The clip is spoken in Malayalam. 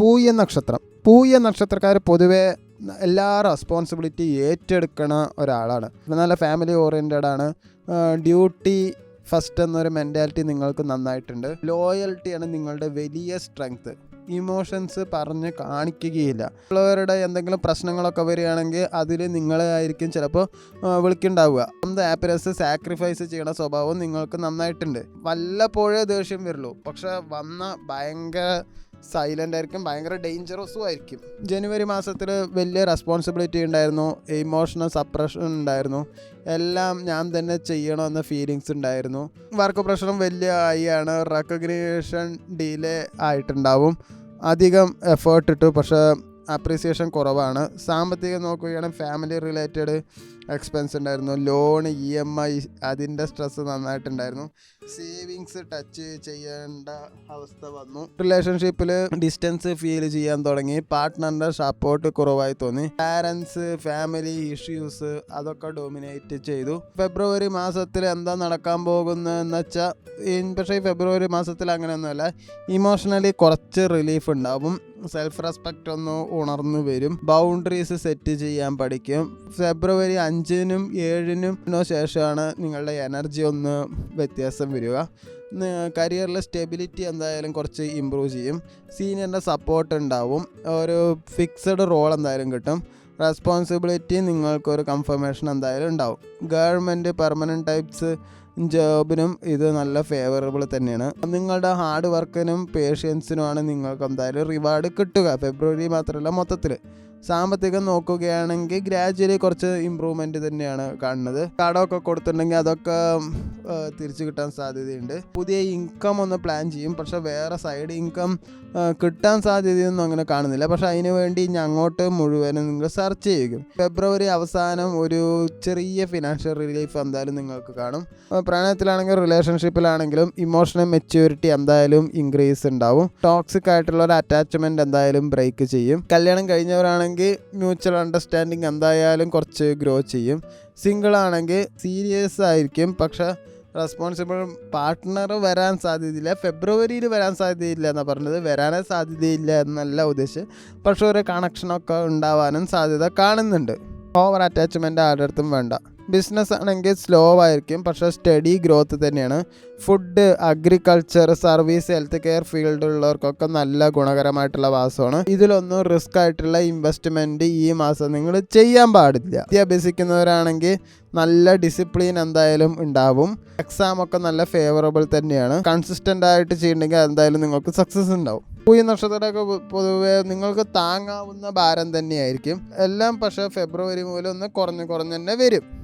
പൂയ നക്ഷത്രം. പൂയ നക്ഷത്രക്കാർ പൊതുവേ എല്ലാ റെസ്പോൺസിബിലിറ്റി ഏറ്റെടുക്കണ ഒരാളാണ്. നല്ല ഫാമിലി ഓറിയന്റഡ് ആണ്. ഡ്യൂട്ടി ഫസ്റ്റ് എന്നൊരു മെന്റാലിറ്റി നിങ്ങൾക്ക് നന്നായിട്ടുണ്ട്. ലോയൽറ്റിയാണ് നിങ്ങളുടെ വലിയ സ്ട്രെങ്ത് ഇമോഷൻസ് പറഞ്ഞ് കാണിക്കുകയില്ല. ഉള്ളവരുടെ എന്തെങ്കിലും പ്രശ്നങ്ങളൊക്കെ വരികയാണെങ്കിൽ അതിൽ നിങ്ങളെ ആയിരിക്കും ചിലപ്പോൾ വിളിക്കുണ്ടാവുക. സ്വന്തം ഹാപ്പിനെസ് സാക്രിഫൈസ് ചെയ്യണ സ്വഭാവം നിങ്ങൾക്ക് നന്നായിട്ടുണ്ട്. വല്ലപ്പോഴേ ദേഷ്യം വരുള്ളൂ. പക്ഷെ വന്ന ഭയങ്കര സൈലന്റ് ആയിരിക്കും ഭയങ്കര ഡേഞ്ചറസും ആയിരിക്കും. ജനുവരി മാസത്തിൽ വലിയ റെസ്പോൺസിബിലിറ്റി ഉണ്ടായിരുന്നു ഇമോഷണൽ സപ്രഷൻ ഉണ്ടായിരുന്നു. എല്ലാം ഞാൻ തന്നെ ചെയ്യണമെന്ന ഫീലിങ്സ് ഉണ്ടായിരുന്നു. വർക്ക് പ്രഷറും വലിയ ആയിയാണ് റെക്കഗ്നേഷൻ ഡിലേ ആയിട്ടുണ്ടാവും. അധികം എഫേർട്ട് ഇട്ടു പക്ഷേ അപ്രീസിയേഷൻ കുറവാണ്. സാമ്പത്തികം നോക്കുകയാണെങ്കിൽ ഫാമിലി റിലേറ്റഡ് എക്സ്പെൻസ് ഉണ്ടായിരുന്നു. ലോൺ ഇ എം ഐ അതിന്റെ സ്ട്രെസ് നന്നായിട്ടുണ്ടായിരുന്നു. സേവിങ്സ് ടച്ച് ചെയ്യേണ്ട അവസ്ഥ വന്നു. റിലേഷൻഷിപ്പിൽ ഡിസ്റ്റൻസ് ഫീൽ ചെയ്യാൻ തുടങ്ങി. പാർട്ട്ണറിന്റെ സപ്പോർട്ട് കുറവായി തോന്നി. പാരൻസ് ഫാമിലി ഇഷ്യൂസ് അതൊക്കെ ഡോമിനേറ്റ് ചെയ്തു. ഫെബ്രുവരി മാസത്തിൽ എന്താ നടക്കാൻ പോകുന്നതെന്ന് വെച്ചാൽ പക്ഷേ ഫെബ്രുവരി മാസത്തിൽ അങ്ങനെയൊന്നുമല്ല. ഇമോഷണലി കുറച്ച് റിലീഫ് ഉണ്ടാവും. സെൽഫ് റെസ്പെക്റ്റ് ഒന്ന് ഉണർന്നു വരും ബൗണ്ടറീസ് സെറ്റ് ചെയ്യാൻ പഠിക്കും. ഫെബ്രുവരി അഞ്ചിനും ഏഴിനും ശേഷമാണ് നിങ്ങളുടെ എനർജി ഒന്ന് വ്യത്യാസം വരിക. കരിയറിൽ സ്റ്റെബിലിറ്റി എന്തായാലും കുറച്ച് ഇമ്പ്രൂവ് ചെയ്യും. സീനിയറിന്റെ സപ്പോർട്ട് ഉണ്ടാവും. ഒരു ഫിക്സഡ് റോൾ എന്തായാലും കിട്ടും. റെസ്പോൺസിബിലിറ്റി നിങ്ങൾക്കൊരു കൺഫർമേഷൻ എന്തായാലും ഉണ്ടാവും. ഗവൺമെന്റ് പെർമനന്റ് ടൈപ്സ് ജോബിനും ഇത് നല്ല ഫേവറബിൾ തന്നെയാണ്. നിങ്ങളുടെ ഹാർഡ് വർക്കിനും പേഷ്യൻസിനുമാണ് നിങ്ങൾക്ക് എന്തായാലും റിവാർഡ് കിട്ടുക. ഫെബ്രുവരി മാത്രമല്ല മൊത്തത്തിൽ സാമ്പത്തികം നോക്കുകയാണെങ്കിൽ ഗ്രാജുവലി കുറച്ച് ഇമ്പ്രൂവ്മെന്റ് തന്നെയാണ് കാണുന്നത്. കടമൊക്കെ കൊടുത്തിട്ടുണ്ടെങ്കിൽ അതൊക്കെ തിരിച്ചു കിട്ടാൻ സാധ്യതയുണ്ട്. പുതിയ ഇൻകം ഒന്ന് പ്ലാൻ ചെയ്യും. പക്ഷെ വേറെ സൈഡ് ഇൻകം കിട്ടാൻ സാധ്യതയൊന്നും അങ്ങനെ കാണുന്നില്ല. പക്ഷെ അതിന് വേണ്ടി ഇനി അങ്ങോട്ട് മുഴുവനും നിങ്ങൾ സെർച്ച് ചെയ്യുക. ഫെബ്രുവരി അവസാനം ഒരു ചെറിയ ഫിനാൻഷ്യൽ റിലീഫ് എന്തായാലും നിങ്ങൾക്ക് കാണും. പ്രണയത്തിലാണെങ്കിലും റിലേഷൻഷിപ്പിലാണെങ്കിലും ഇമോഷണൽ മെച്യൂരിറ്റി എന്തായാലും ഇൻക്രീസ് ഉണ്ടാവും. ടോക്സിക് ആയിട്ടുള്ള ഒരു അറ്റാച്ച്മെന്റ് എന്തായാലും ബ്രേക്ക് ചെയ്യും. കല്യാണം കഴിഞ്ഞവരാണെങ്കിൽ മ്യൂച്വൽ അണ്ടർസ്റ്റാൻഡിങ് എന്തായാലും കുറച്ച് ഗ്രോ ചെയ്യും. സിംഗിൾ ആണെങ്കിൽ സീരിയസ് ആയിരിക്കും. പക്ഷെ റെസ്പോൺസിബിൾ പാർട്ട്ണർ വരാൻ സാധ്യതയില്ല. ഫെബ്രുവരിയിൽ വരാൻ സാധ്യതയില്ല എന്നാണ് പറഞ്ഞത്. വരാനേ സാധ്യതയില്ല എന്നല്ല ഉദ്ദേശം. പക്ഷെ ഒരു കണക്ഷനൊക്കെ ഉണ്ടാവാനും സാധ്യത കാണുന്നുണ്ട്. ഓവർ അറ്റാച്ച്മെന്റ് ആരുടെ അടുത്തും വേണ്ട. ബിസിനസ് ആണെങ്കിൽ സ്ലോ ആയിരിക്കും. പക്ഷേ സ്റ്റഡി ഗ്രോത്ത് തന്നെയാണ്. Food agriculture service health care ഫീൽഡിലുള്ളവർക്കൊക്കെ നല്ല ഗുണകരമായിട്ടുള്ള മാസമാണ് ഇതിലൊന്നും റിസ്ക് ആയിട്ടുള്ള ഇൻവെസ്റ്റ്മെന്റ് ഈ മാസം നിങ്ങൾ ചെയ്യാൻ പാടില്ല. വിദ്യാഭ്യസിക്കുന്നവരാണെങ്കിൽ നല്ല ഡിസിപ്ലിൻ എന്തായാലും ഉണ്ടാവും. എക്സാം ഒക്കെ നല്ല ഫേവറബിൾ തന്നെയാണ്. കൺസിസ്റ്റന്റ് ആയിട്ട് ചെയ്യണമെങ്കിൽ എന്തായാലും നിങ്ങൾക്ക് സക്സസ് ഉണ്ടാവും. പൂയ നക്ഷത്രമൊക്കെ പൊതുവേ നിങ്ങൾക്ക് താങ്ങാവുന്ന ഭാരം തന്നെയായിരിക്കും. എല്ലാം പക്ഷേ ഫെബ്രുവരി മുതൽ ഒന്ന് കുറഞ്ഞ് കുറഞ്ഞ് തന്നെ വരും.